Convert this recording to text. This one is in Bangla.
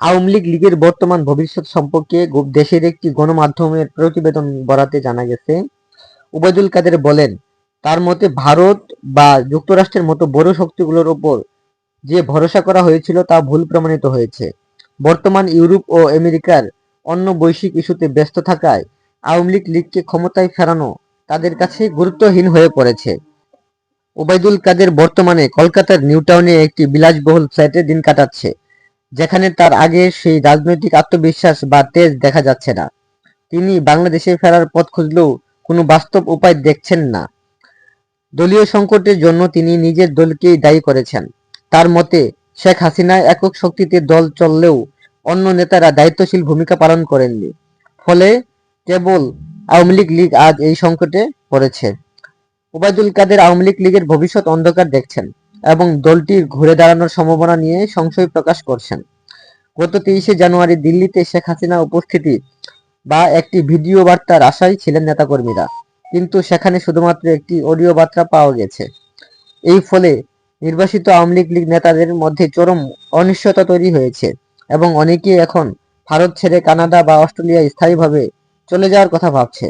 আওয়ামী লীগ লীগের বর্তমান ভবিষ্যৎ সম্পর্কে দেশের একটি গণমাধ্যমের প্রতিবেদন বরাতে জানা গেছে। ওবায়দুল কাদের বলেন, তার মতে ভারত বা যুক্তরাষ্ট্রের মতো বড় শক্তিগুলোর ওপর যে ভরসা করা হয়েছিল তা ভুল প্রমাণিত হয়েছে। বর্তমান ইউরোপ ও আমেরিকার অন্য বৈশ্বিক ইস্যুতে ব্যস্ত থাকায় আওয়ামী লীগ লীগকে ক্ষমতায় ফেরানো তাদের কাছে গুরুত্বহীন হয়ে পড়েছে। ওবায়দুল কাদের বর্তমানে কলকাতার নিউটাউনে একটি বিলাসবহুল ফ্ল্যাটে দিন কাটাচ্ছে। যেখানে তার আগে সেই রাজনৈতিক আত্মবিশ্বাস বা তেজ দেখা যাচ্ছে না। তিনি বাংলাদেশে ফেরার পথ খুঁজলেও কোনো বাস্তব উপায় দেখছেন না। দলীয় সংকটের জন্য তিনি নিজের দলকেই দায়ী করেছেন। তার মতে, শেখ হাসিনা একক শক্তিতে দল চললেও অন্য নেতারা দায়িত্বশীল ভূমিকা পালন করেননি। ফলে কেবল আওয়ামী লীগ লীগ আজ এই সংকটে পড়েছে। ওবায়দুল কাদের আওয়ামী লীগ লীগের ভবিষ্যৎ অন্ধকার দেখছেন। এবং দলটির ঘুরে দাঁড়ানোর সম্ভাবনা নিয়ে সংশয় প্রকাশ করছেন। গত তেইশে জানুয়ারি দিল্লিতে শেখ হাসিনা উপস্থিতি বা একটি ভিডিও বার্তার আশায় ছিলেন নেতাকর্মীরা। কিন্তু সেখানে শুধুমাত্র একটি অডিও বার্তা পাওয়া গেছে। এই ফলে নির্বাসিত আওয়ামী লীগ নেতাদের মধ্যে চরম অনিশ্চয়তা তৈরি হয়েছে এবং অনেকেই এখন ভারত ছেড়ে কানাডা বা অস্ট্রেলিয়ায় স্থায়ীভাবে চলে যাওয়ার কথা ভাবছে।